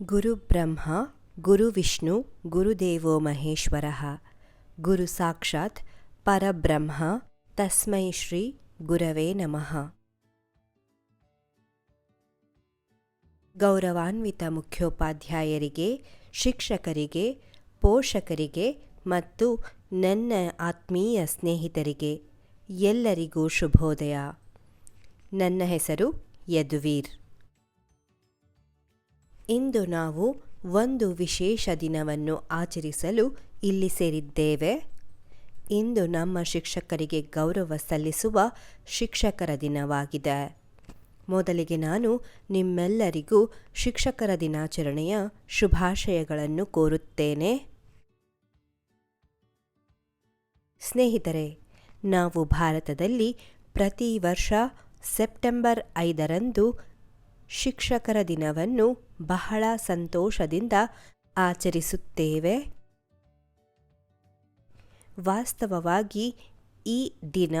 ಗುರುಬ್ರಹ್ಮ ಗುರುವಿಷ್ಣು ಗುರುದೇವೋ ಮಹೇಶ್ವರಃ. ಗುರು ಸಾಕ್ಷಾತ್ ಪರಬ್ರಹ್ಮ, ತಸ್ಮೈ ಶ್ರೀ ಗುರವೇ ನಮಃ. ಗೌರವಾನ್ವಿತ ಮುಖ್ಯೋಪಾಧ್ಯಾಯರಿಗೆ, ಶಿಕ್ಷಕರಿಗೆ, ಪೋಷಕರಿಗೆ ಮತ್ತು ನನ್ನ ಆತ್ಮೀಯ ಸ್ನೇಹಿತರಿಗೆ ಎಲ್ಲರಿಗೂ ಶುಭೋದಯ. ನನ್ನ ಹೆಸರು ಯದುವೀರ್. ಇಂದು ನಾವು ಒಂದು ವಿಶೇಷ ದಿನವನ್ನು ಆಚರಿಸಲು ಇಲ್ಲಿ ಸೇರಿದ್ದೇವೆ. ಇಂದು ನಮ್ಮ ಶಿಕ್ಷಕರಿಗೆ ಗೌರವ ಸಲ್ಲಿಸುವ ಶಿಕ್ಷಕರ ದಿನವಾಗಿದೆ. ಮೊದಲಿಗೆ ನಾನು ನಿಮ್ಮೆಲ್ಲರಿಗೂ ಶಿಕ್ಷಕರ ದಿನಾಚರಣೆಯ ಶುಭಾಶಯಗಳನ್ನು ಕೋರುತ್ತೇನೆ. ಸ್ನೇಹಿತರೆ, ನಾವು ಭಾರತದಲ್ಲಿ ಪ್ರತಿ ವರ್ಷ ಸೆಪ್ಟೆಂಬರ್ ಐದರಂದು ಶಿಕ್ಷಕರ ದಿನವನ್ನು ಬಹಳ ಸಂತೋಷದಿಂದ ಆಚರಿಸುತ್ತೇವೆ. ವಾಸ್ತವವಾಗಿ ಈ ದಿನ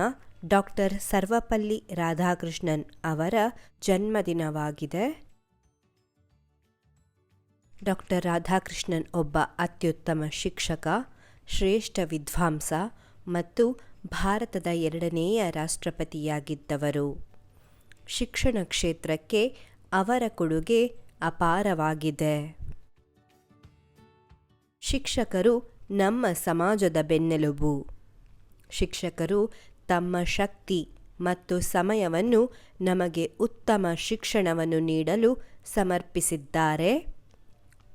ಡಾಕ್ಟರ್ ಸರ್ವಪಲ್ಲಿ ರಾಧಾಕೃಷ್ಣನ್ ಅವರ ಜನ್ಮದಿನವಾಗಿದೆ. ಡಾಕ್ಟರ್ ರಾಧಾಕೃಷ್ಣನ್ ಒಬ್ಬ ಅತ್ಯುತ್ತಮ ಶಿಕ್ಷಕ, ಶ್ರೇಷ್ಠ ವಿದ್ವಾಂಸ ಮತ್ತು ಭಾರತದ ಎರಡನೆಯ ರಾಷ್ಟ್ರಪತಿಯಾಗಿದ್ದವರು. ಶಿಕ್ಷಣ ಕ್ಷೇತ್ರಕ್ಕೆ ಅವರ ಕೊಡುಗೆ ಅಪಾರವಾಗಿದೆ. ಶಿಕ್ಷಕರು ನಮ್ಮ ಸಮಾಜದ ಬೆನ್ನೆಲುಬು. ಶಿಕ್ಷಕರು ತಮ್ಮ ಶಕ್ತಿ ಮತ್ತು ಸಮಯವನ್ನು ನಮಗೆ ಉತ್ತಮ ಶಿಕ್ಷಣವನ್ನು ನೀಡಲು ಸಮರ್ಪಿಸಿದ್ದಾರೆ.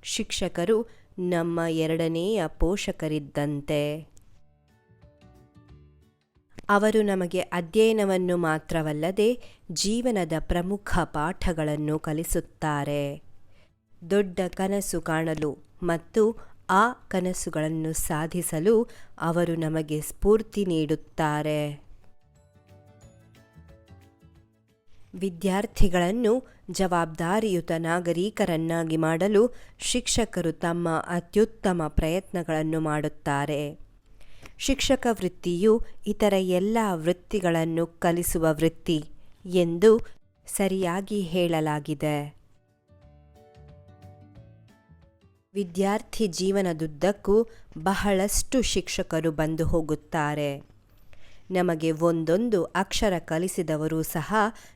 ಶಿಕ್ಷಕರು ನಮ್ಮ ಎರಡನೆಯ ಪೋಷಕರಿದ್ದಂತೆ. ಅವರು ನಮಗೆ ಅಧ್ಯಯನವನ್ನು ಮಾತ್ರವಲ್ಲದೆ ಜೀವನದ ಪ್ರಮುಖ ಪಾಠಗಳನ್ನು ಕಲಿಸುತ್ತಾರೆ. ದೊಡ್ಡ ಕನಸು ಕಾಣಲು ಮತ್ತು ಆ ಕನಸುಗಳನ್ನು ಸಾಧಿಸಲು ಅವರು ನಮಗೆ ಸ್ಫೂರ್ತಿ ನೀಡುತ್ತಾರೆ. ವಿದ್ಯಾರ್ಥಿಗಳನ್ನು ಜವಾಬ್ದಾರಿಯುತ ನಾಗರಿಕರನ್ನಾಗಿ ಮಾಡಲು ಶಿಕ್ಷಕರು ತಮ್ಮ ಅತ್ಯುತ್ತಮ ಪ್ರಯತ್ನಗಳನ್ನು ಮಾಡುತ್ತಾರೆ. ಶಿಕ್ಷಕ ವೃತ್ತಿಯು ಇತರ ಎಲ್ಲ ವೃತ್ತಿಗಳನ್ನು ಕಲಿಸುವ ವೃತ್ತಿ ಎಂದು ಸರಿಯಾಗಿ ಹೇಳಲಾಗಿದೆ. ವಿದ್ಯಾರ್ಥಿ ಜೀವನದುದ್ದಕ್ಕೂ ಬಹಳಷ್ಟು ಶಿಕ್ಷಕರು ಬಂದು ಹೋಗುತ್ತಾರೆ. ನಮಗೆ ಒಂದೊಂದು ಅಕ್ಷರ ಕಲಿಸಿದವರು ಸಹ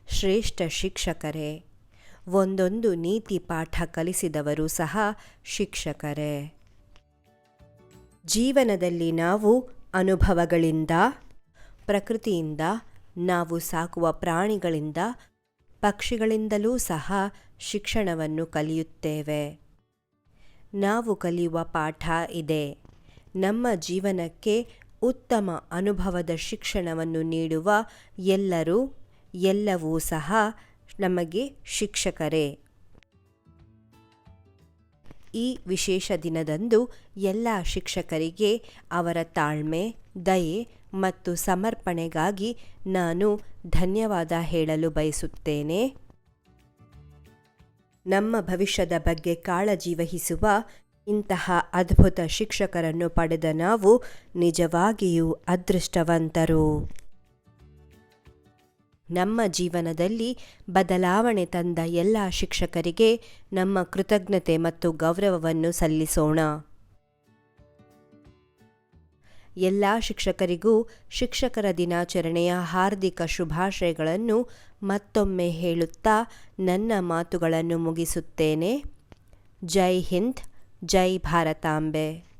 ಶ್ರೇಷ್ಠ ಶಿಕ್ಷಕರೇ. ಒಂದೊಂದು ನೀತಿ ಪಾಠ ಕಲಿಸಿದವರು ಸಹ ಶಿಕ್ಷಕರೇ. ಜೀವನದಲ್ಲಿ ನಾವು ಅನುಭವಗಳಿಂದ, ಪ್ರಕೃತಿಯಿಂದ, ನಾವು ಸಾಕುವ ಪ್ರಾಣಿಗಳಿಂದ, ಪಕ್ಷಿಗಳಿಂದಲೂ ಸಹ ಶಿಕ್ಷಣವನ್ನು ಕಲಿಯುತ್ತೇವೆ. ನಾವು ಕಲಿಯುವ ಪಾಠ ಇದೆ. ನಮ್ಮ ಜೀವನಕ್ಕೆ ಉತ್ತಮ ಅನುಭವದ ಶಿಕ್ಷಣವನ್ನು ನೀಡುವ ಎಲ್ಲರೂ, ಎಲ್ಲವೂ ಸಹ ನಮಗೆ ಶಿಕ್ಷಕರೇ. ಈ ವಿಶೇಷ ದಿನದಂದು ಎಲ್ಲ ಶಿಕ್ಷಕರಿಗೆ ಅವರ ತಾಳ್ಮೆ, ದಯೆ ಮತ್ತು ಸಮರ್ಪಣೆಗಾಗಿ ನಾನು ಧನ್ಯವಾದ ಹೇಳಲು ಬಯಸುತ್ತೇನೆ. ನಮ್ಮ ಭವಿಷ್ಯದ ಬಗ್ಗೆ ಕಾಳಜಿ ವಹಿಸುವ ಇಂತಹ ಅದ್ಭುತ ಶಿಕ್ಷಕರನ್ನು ಪಡೆದ ನಾವು ನಿಜವಾಗಿಯೂ ಅದೃಷ್ಟವಂತರು. ನಮ್ಮ ಜೀವನದಲ್ಲಿ ಬದಲಾವಣೆ ತಂದ ಎಲ್ಲ ಶಿಕ್ಷಕರಿಗೆ ನಮ್ಮ ಕೃತಜ್ಞತೆ ಮತ್ತು ಗೌರವವನ್ನು ಸಲ್ಲಿಸೋಣ. ಎಲ್ಲ ಶಿಕ್ಷಕರಿಗೂ ಶಿಕ್ಷಕರ ದಿನಾಚರಣೆಯ ಹಾರ್ದಿಕ ಶುಭಾಶಯಗಳನ್ನು ಮತ್ತೊಮ್ಮೆ ಹೇಳುತ್ತಾ ನನ್ನ ಮಾತುಗಳನ್ನು ಮುಗಿಸುತ್ತೇನೆ. ಜೈ ಹಿಂದ್, ಜೈ ಭಾರತಾಂಬೆ.